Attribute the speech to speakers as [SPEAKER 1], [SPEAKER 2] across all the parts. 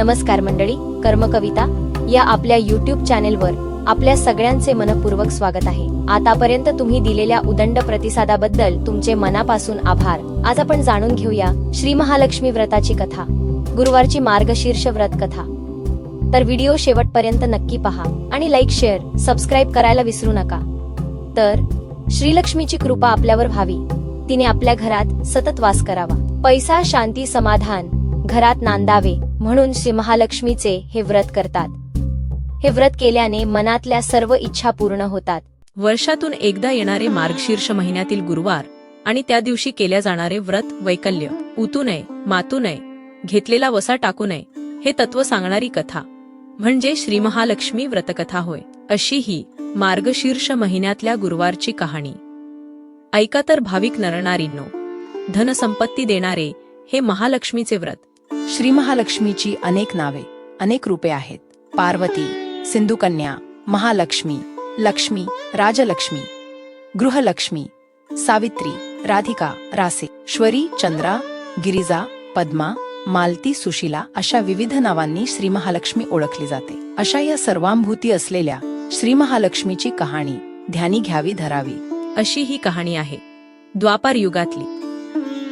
[SPEAKER 1] नमस्कार मंडळी कर्मकविता या आपल्या युट्यूब चॅनेलवर आपल्या सगळ्यांचे मनपूर्वक स्वागत आहे. आतापर्यंत तुम्ही दिलेल्या उदंड प्रतिसादाबद्दल तुमचे मनापासून आभार. आज आपण जाणून घेऊया श्री महालक्ष्मी व्रताची कथा गुरुवारची मार्गशीर्ष व्रत कथा. तर व्हिडिओ शेवटपर्यंत नक्की पहा आणि लाईक शेअर सबस्क्राईब करायला विसरू नका. तर श्रीलक्ष्मीची कृपा आपल्यावर व्हावी. तिने आपल्या घरात सतत वास करावा. पैसा शांती समाधान घरात नांदावे. म्हणून श्री महालक्ष्मीचे हे व्रत करतात. हे व्रत केल्याने मनातल्या सर्व इच्छा पूर्ण होतात.
[SPEAKER 2] वर्षातून एकदा येणारे मार्गशीर्ष महिन्यातील गुरुवार आणि त्या दिवशी केल्या जाणारे व्रत वैकल्य उतू नये मातू नये घेतलेला वसा टाकू नये हे तत्व सांगणारी कथा. म्हणजे श्री महालक्ष्मी व्रतकथा होय अशी ही मार्गशीर्ष महिन्यातल्या गुरुवारची कहाणी. ऐका तर भाविक नरनारींनो धनसंपत्ती देणारे हे महालक्ष्मीचे व्रत.
[SPEAKER 3] श्री महालक्ष्मीची अनेक नावे अनेक रूपे आहेत. पार्वती सिंधुकन्या महालक्ष्मी लक्ष्मी राजलक्ष्मी गृहलक्ष्मी सावित्री राधिका रासे श्वरी चंद्रा गिरिजा पद्मा मालती सुशीला अशा विविध नावांनी श्री महालक्ष्मी ओळखली जाते. अशा या सर्वांभूती असलेल्या श्री महालक्ष्मीची कहाणी ध्यानी घ्यावी धरावी.
[SPEAKER 2] अशी ही कहाणी आहे. द्वापार युगातली.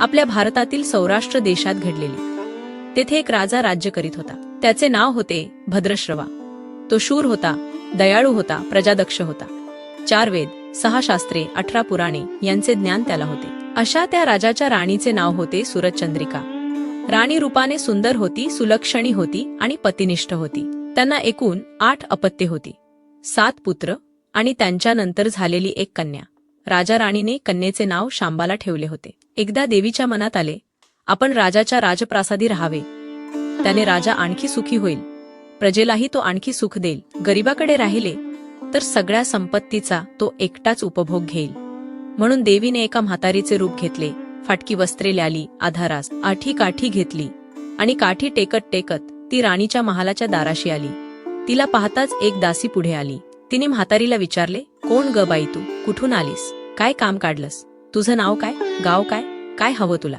[SPEAKER 2] आपल्या भारतातील सौराष्ट्र देशात घडलेली. तेथे एक राजा राज्य करीत होता. त्याचे नाव होते भद्रश्रवा. तो शूर होता दयाळू होता प्रजादक्ष होता. चार वेद सहा शास्त्रे अठरा पुराणे यांचे ज्ञान त्याला होते. अशा त्या राजाच्या राणीचे नाव होते सुरतचंद्रिका राणी रूपाने सुंदर होती सुलक्षणी होती आणि पतिनिष्ठ होती. त्यांना एकूण आठ अपत्ये होती. सात पुत्र आणि त्यांच्यानंतर झालेली एक कन्या. राजा राणीने कन्येचे नाव शांबाला ठेवले होते. एकदा देवीच्या मनात आले आपण राजाच्या राजप्रासादी राहावे. त्याने राजा आणखी सुखी होईल. प्रजेलाही तो आणखी सुख देईल. गरीबाकडे राहिले तर सगळ्या संपत्तीचा तो एकटाच उपभोग घेईल. म्हणून देवीने एका म्हातारीचे रूप घेतले फाटकी वस्त्रे ल्याली आधारास आठी काठी घेतली आणि काठी टेकत टेकत ती राणीच्या महालाच्या दाराशी आली. तिला पाहताच एक दासी पुढे आली. तिने म्हातारीला विचारले कोण ग बाई तू? कुठून आलीस? काय काम काढलंस? तुझं नाव काय? गाव काय? काय हवं तुला?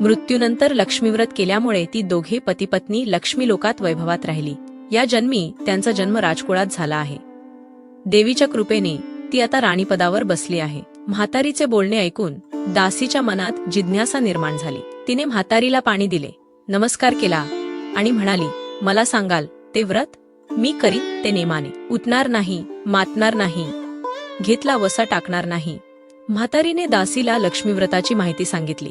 [SPEAKER 2] मृत्यूनंतर लक्ष्मीव्रत केल्यामुळे ती दोघे पतीपत्नी लक्ष्मी लोकात वैभवात राहिली. या जन्मी त्यांचा जन्म राजकुळात झाला आहे. देवीच्या कृपेने ती आता राणीपदावर बसली आहे. म्हातारीचे बोलणे ऐकून दासीच्या मनात जिज्ञासा निर्माण झाली. तिने म्हातारीला पाणी दिले नमस्कार केला आणि म्हणाली मला सांगाल ते व्रत? मी करीन ते नेमाने. उठणार नाही मातणार नाही. घेतला वसा टाकणार नाही. म्हातारीने दासीला लक्ष्मीव्रताची माहिती सांगितली.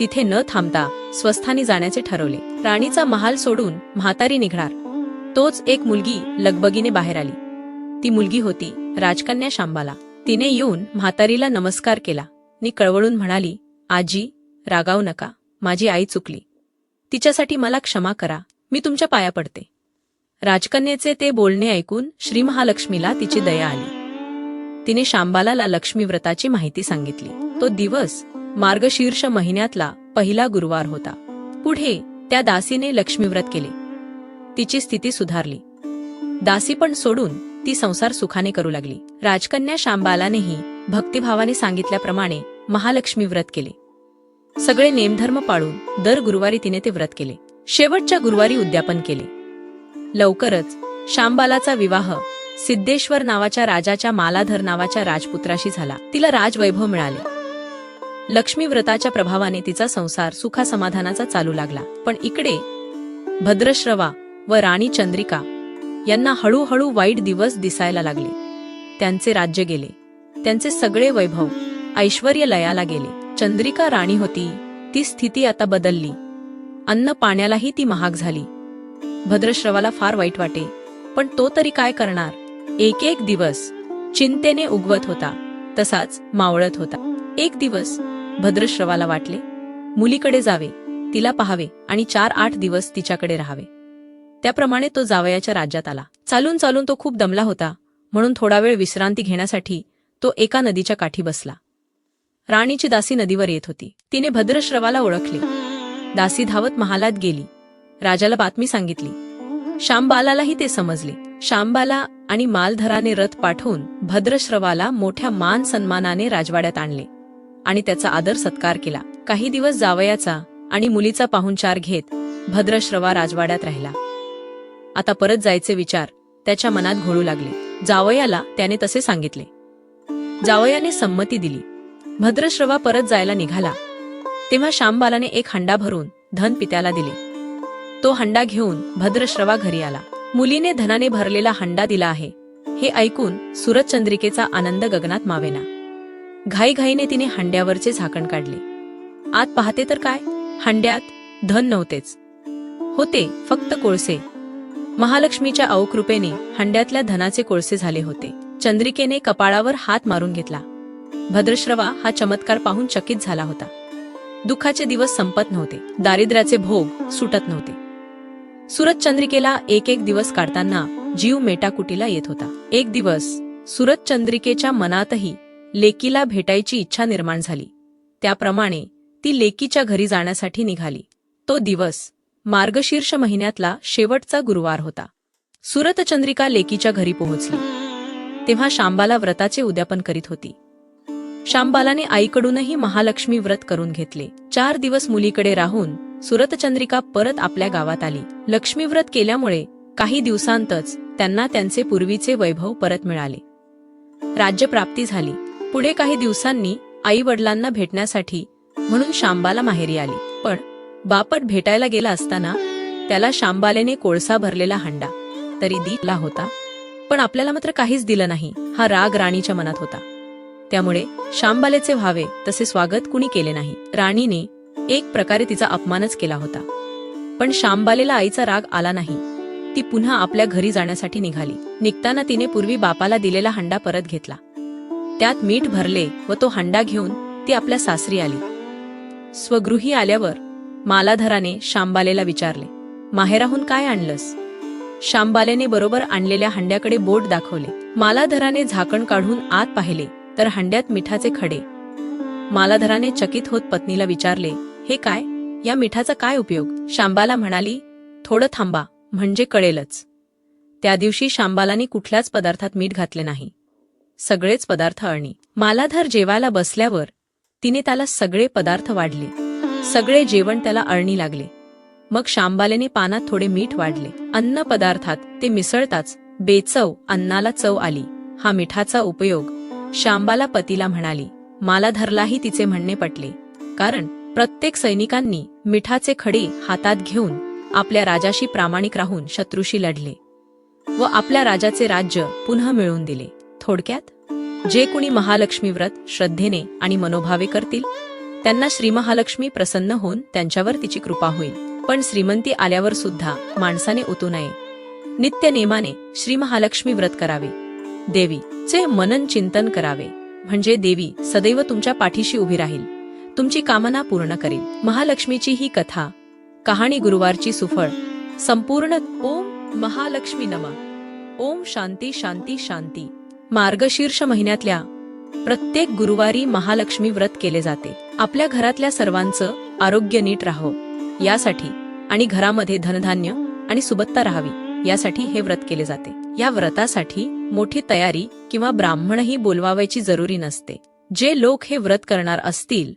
[SPEAKER 2] तिथे न थांबता स्वस्थानी जाण्याचे ठरवले. राणीचा महाल सोडून म्हातारी निघणार. तोच एक मुलगी लगबगीने बाहेर आली. ती मुलगी होती राजकन्या शांबाला. तिने येऊन म्हातारीला नमस्कार केला. नि कळवळून म्हणाली आजी रागावू नका. माझी आई चुकली. तिच्यासाठी मला क्षमा करा. मी तुमच्या पाया पडते. राजकन्येचे ते बोलणे ऐकून श्री महालक्ष्मीला तिची दया आली. तिने शांबाला लक्ष्मी व्रताची माहिती सांगितली. तो दिवस मार्गशीर्ष महिन्यातला पहिला गुरुवार होता. पुढे त्या दासीने लक्ष्मीव्रत केले. तिची स्थिती सुधारली. दासी पण सोडून ती संसार सुखाने करू लागली. राजकन्या शांबालानेही भक्तिभावाने सांगितल्याप्रमाणे महालक्ष्मी व्रत केले. सगळे नेमधर्म पाळून दर गुरुवारी तिने ते व्रत केले. शेवटच्या गुरुवारी उद्यापन केले. लवकरच शांबालाचा विवाह सिद्धेश्वर नावाच्या राजाच्या मालाधर नावाच्या राजपुत्राशी झाला. तिला राजवैभव मिळाले. लक्ष्मी व्रताच्या प्रभावाने तिचा संसार सुखासमाधानाचा चालू लागला. पण इकडे भद्रश्रवा व राणी चंद्रिका यांना हळूहळू वाईट दिवस दिसायला लागले. त्यांचे राज्य गेले. त्यांचे सगळे वैभव ऐश्वर्य लयाला गेले. चंद्रिका राणी होती. ती स्थिती आता बदलली. अन्न पाण्यालाही ती महाग झाली. भद्रश्रवाला फार वाईट वाटे. पण तो तरी काय करणार? एक एक दिवस चिंतेने उगवत होता. तसाच मावळत होता. एक दिवस भद्रश्रवाला वाटले. मुलीकडे जावे तिला पहावे आणि चार आठ दिवस तिच्याकडे राहावे. त्याप्रमाणे तो जावयाच्या राज्यात आला. चालून चालून तो खूप दमला होता म्हणून थोडा वेळ विश्रांती घेण्यासाठी तो एका नदीच्या काठी बसला. राणीची दासी नदीवर येत होती. तिने भद्रश्रवाला ओळखले. दासी धावत महालात गेली. राजाला बातमी सांगितली. श्यामबालालाही ते समजले. श्यामबाला आणि मालधराने रथ पाठवून भद्रश्रवाला मोठ्या मान सन्मानाने राजवाड्यात आणले. आणि त्याचा आदर सत्कार केला. काही दिवस जावयाचा आणि मुलीचा पाहुणचार घेत भद्रश्रवा राजवाड्यात राहिला. आता परत जायचे विचार त्याच्या मनात घोळू लागले. जावयाला त्याने तसे सांगितले. जावयाने संमती दिली. भद्रश्रवा परत जायला निघाला. तेव्हा श्यामबालाने एक हंडा भरून धन पित्याला दिले. तो हंडा घेऊन भद्रश्रवा घरी आला. मुलीने धनाने भरलेला हंडा दिला आहे. हे ऐकून सूरजचंद्रिकेचा आनंद गगनात मावेना. घाईघाईने तिने हांड्यावरचे झाकण काढले. आत पाहते तर काय? हांड्यात धन नव्हतेच. होते फक्त कोळसे. महालक्ष्मीच्या अवकृपेने हंड्यातल्या धनाचे कोळसे झाले होते. चंद्रिकेने कपाळावर हात मारून घेतला. भद्रश्रवा हा चमत्कार पाहून चकित झाला होता. दुःखाचे दिवस संपत नव्हते. दारिद्र्याचे भोग सुटत नव्हते. सुरत चंद्रिकेला एक एक दिवस काढताना जीव मेटाकुटीला येत होता. एक दिवस सुरत चंद्रिकेच्या मनातही लेकीला भेटायची इच्छा निर्माण झाली. त्याप्रमाणे ती लेकीच्या घरी जाण्यासाठी निघाली. तो दिवस मार्गशीर्ष महिन्यातला शेवटचा गुरुवार होता. सुरतचंद्रिका लेकीच्या घरी पोहोचली. तेव्हा शांबाला व्रताचे उद्यापन करीत होती. शांबालाने आईकडूनही महालक्ष्मी व्रत करून घेतले. चार दिवस मुलीकडे राहून सुरतचंद्रिका परत आपल्या गावात आली. लक्ष्मी व्रत केल्यामुळे काही दिवसांतच त्यांना त्यांचे पूर्वीचे वैभव परत मिळाले. राज्यप्राप्ती झाली. पुढे काही दिवसांनी आई वडिलांना भेटण्यासाठी म्हणून शांबाला माहेरी आली. पण बापट भेटायला गेला असताना त्याला शांबालेने कोळसा भरलेला हंडा तरी दिला होता पण आपल्याला मात्र काहीच दिलं नाही हा राग राणीच्या मनात होता. त्यामुळे शांबालेचे व्हावे तसे स्वागत कुणी केले नाही. राणीने एक प्रकारे तिचा अपमानच केला होता. पण शांबालेला आईचा राग आला नाही. ती पुन्हा आपल्या घरी जाण्यासाठी निघाली. निघताना तिने पूर्वी बापाला दिलेला हंडा परत घेतला. त्यात मीठ भरले व तो हंडा घेऊन ती आपल्या सासरी आली. स्वगृही आल्यावर मालाधराने शांबालेला विचारले माहेराहून काय आणलंस? शांबालेने बरोबर आणलेल्या हंड्याकडे बोट दाखवले. मालाधराने झाकण काढून आत पाहिले तर हंड्यात मिठाचे खडे. मालाधराने चकित होत पत्नीला विचारले हे काय? या मिठाचा काय उपयोग? शांबाला म्हणाली थोडं थांबा म्हणजे कळेलच. त्या दिवशी शांबालाने कुठल्याच पदार्थात मीठ घातले नाही. सगळेच पदार्थ आणि. मालाधर जेवायला बसल्यावर तिने त्याला सगळे पदार्थ वाढले. सगळे जेवण त्याला अळणी लागले. मग शांबालेने पानात थोडे मीठ वाढले. अन्न पदार्थात ते मिसळताच बेचव अन्नाला चव आली. हा मिठाचा उपयोग शांबाला पतीला म्हणाली. मालाधरलाही तिचे म्हणणे पटले. कारण प्रत्येक सैनिकांनी मिठाचे खडे हातात घेऊन आपल्या राजाशी प्रामाणिक राहून शत्रूशी लढले व आपल्या राजाचे राज्य पुन्हा मिळवून दिले. थोडक्यात? जे कुणी महालक्ष्मी व्रत श्रद्धेने आणि मनोभावे करतील त्यांना श्रीमहालक्ष्मी प्रसन्न होऊन त्यांच्यावर तिची कृपा होईल. पण श्रीमंती आल्यावर सुद्धा माणसाने उतू नये. नित्य नेमाने श्रीमहालक्ष्मी व्रत करावे. देवीचे मनन चिंतन करावे. म्हणजे देवी सदैव तुमच्या पाठीशी उभी राहील. तुमची कामना पूर्ण करेल. महालक्ष्मीची ही कथा कहाणी गुरुवारची सुफळ संपूर्ण ओम महालक्ष्मी नमा. ओम शांती शांती शांती. मार्गशीर्ष महिन्यातल्या प्रत्येक गुरुवारी महालक्ष्मी व्रत केले जाते. आपल्या घरातल्या सर्वांचं आरोग्य नीट राहो. यासाठी आणि घरामध्ये धनधान्य आणि सुबत्ता राहावी यासाठी हे व्रत केले जाते. या व्रतासाठी मोठी तयारी किंवा ब्राह्मणही बोलवावायची जरुरी नसते. जे लोक हे व्रत करणार असतील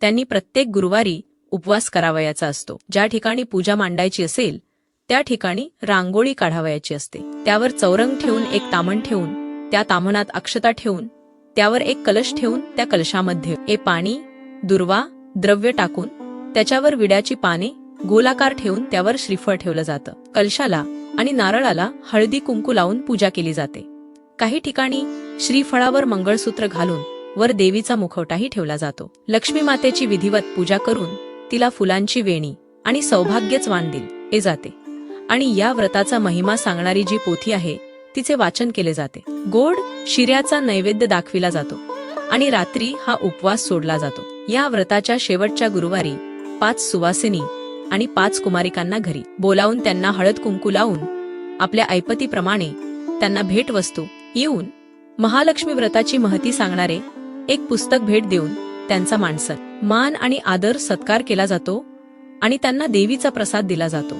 [SPEAKER 2] त्यांनी प्रत्येक गुरुवारी उपवास करावयाचा असतो. ज्या ठिकाणी पूजा मांडायची असेल त्या ठिकाणी रांगोळी काढावयाची असते. त्यावर चौरंग ठेवून एक तामण ठेवून त्या तामणात अक्षता ठेवून त्यावर एक कलश ठेवून त्या कलशामध्ये ए पाणी दुर्वा द्रव्य टाकून त्याच्यावर विड्याची पाने गोलाकार ठेवून त्यावर श्रीफळ ठेवलं जातं. कलशाला आणि नारळाला हळदी कुंकू लावून पूजा केली जाते. काही ठिकाणी श्रीफळावर मंगळसूत्र घालून वर देवीचा मुखवटाही ठेवला जातो. लक्ष्मी मातेची विधिवत पूजा करून तिला फुलांची वेणी आणि सौभाग्यच वाण हे जाते. आणि या व्रताचा महिमा सांगणारी जी पोथी आहे तिचे वाचन केले जाते. गोड शिऱ्याचा नैवेद्य दाखविला जातो आणि रात्री हा उपवास सोडला जातो. या व्रताच्या शेवटच्या गुरुवारी पाच सुवासिनी आणि पाच कुमारिकांना घरी बोलावून त्यांना हळद कुंकू लावून आपल्या ऐपतीप्रमाणे त्यांना भेटवस्तू येऊन महालक्ष्मी व्रताची महती सांगणारे एक पुस्तक भेट देऊन त्यांचा माणसन मान आणि आदर सत्कार केला जातो आणि त्यांना देवीचा प्रसाद दिला जातो.